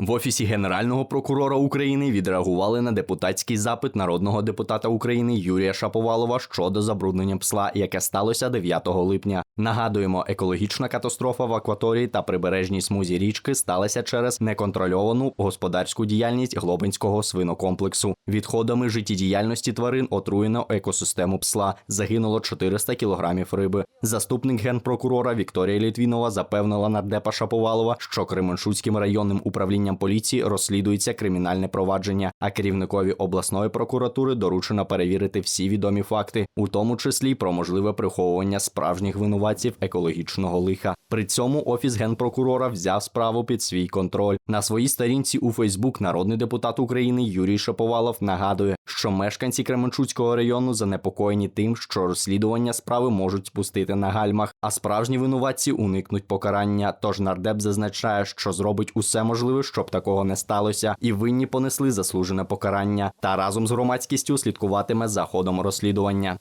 В офісі Генерального прокурора України відреагували на депутатський запит народного депутата України Юрія Шаповалова щодо забруднення псла, яке сталося 9 липня. Нагадуємо, екологічна катастрофа в акваторії та прибережній смузі річки сталася через неконтрольовану господарську діяльність глобинського свинокомплексу. Відходами життєдіяльності тварин отруєно екосистему псла. Загинуло 400 кілограмів риби. Заступник генпрокурора Вікторія Літвінова запевнила нардепа Шаповалова, що Кременчуцьким районним управлінням поліції розслідується кримінальне провадження, а керівникові обласної прокуратури доручено перевірити всі відомі факти, у тому числі про можливе приховування справжніх винуватців екологічного лиха. При цьому офіс генпрокурора взяв справу під свій контроль. На своїй сторінці у Фейсбук народний депутат України Юрій Шаповалов нагадує, що мешканці Кременчуцького району занепокоєні тим, що розслідування справи можуть спустити на гальмах, а справжні винуватці уникнуть покарання. Тож нардеп зазначає, що зробить усе можливе, щоб такого не сталося, і винні понесли заслужене покарання. Та разом з громадськістю слідкуватиме за ходом розслідування.